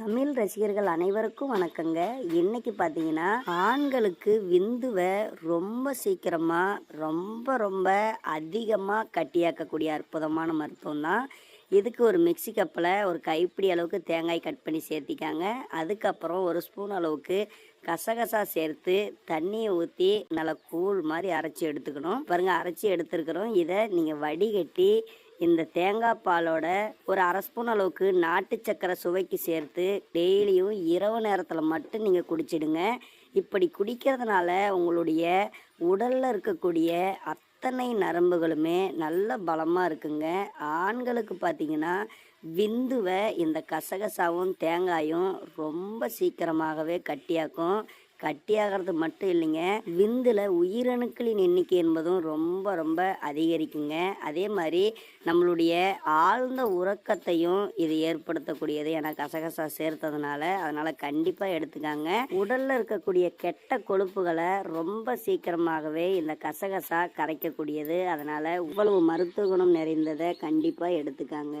தமிழ் ரசிகர்கள் அனைவருக்கும் வணக்கங்க. இன்னைக்கு பார்த்தீங்கன்னா ஆண்களுக்கு விந்துவை ரொம்ப சீக்கிரமாக ரொம்ப ரொம்ப அதிகமாக கட்டியாக்கக்கூடிய அற்புதமான மருத்துவம் தான் இதுக்கு ஒரு மிக்ஸி கப்பில் ஒரு கைப்பிடி அளவுக்கு தேங்காய் கட் பண்ணி சேர்த்திக்காங்க. அதுக்கப்புறம் ஒரு ஸ்பூன் அளவுக்கு கசகசா சேர்த்து தண்ணியை ஊற்றி நல்லா கூழ் மாதிரி அரைச்சி எடுத்துக்கணும். பாருங்கள் அரைச்சி எடுத்துருக்குறோம். இதை நீங்கள் வடிகட்டி இந்த தேங்காய் பாலோட ஒரு அரை ஸ்பூன் அளவுக்கு நாட்டு சக்கரை சுவைக்கு சேர்த்து டெய்லியும் இரவு நேரத்தில் மட்டும் நீங்கள் குடிச்சிடுங்க. இப்படி குடிக்கிறதுனால உங்களுடைய உடலில் இருக்கக்கூடிய அத்தனை நரம்புகளுமே நல்ல பலமாக இருக்குங்க. ஆண்களுக்கு பார்த்தீங்கன்னா விந்துவை இந்த கசகசாவும் தேங்காயும் ரொம்ப சீக்கிரமாகவே கட்டியாக்கும். கட்டியாகிறது மட்டும் இல்லைங்க. விந்தில் உயிரணுக்களின் எண்ணிக்கை என்பதும் ரொம்ப ரொம்ப அதிகரிக்குங்க. அதே மாதிரி நம்மளுடைய ஆழ்ந்த உறக்கத்தையும் இது ஏற்படுத்தக்கூடியது. ஏன்னா கசகசா சேர்த்ததுனால அதனால் கண்டிப்பாக எடுத்துக்காங்க. உடலில் இருக்கக்கூடிய கெட்ட கொழுப்புகளை ரொம்ப சீக்கிரமாகவே இந்த கசகசா கரைக்கக்கூடியது. அதனால் இவ்வளவு மருத்துவ குணம் நிறைந்ததை கண்டிப்பாக எடுத்துக்காங்க.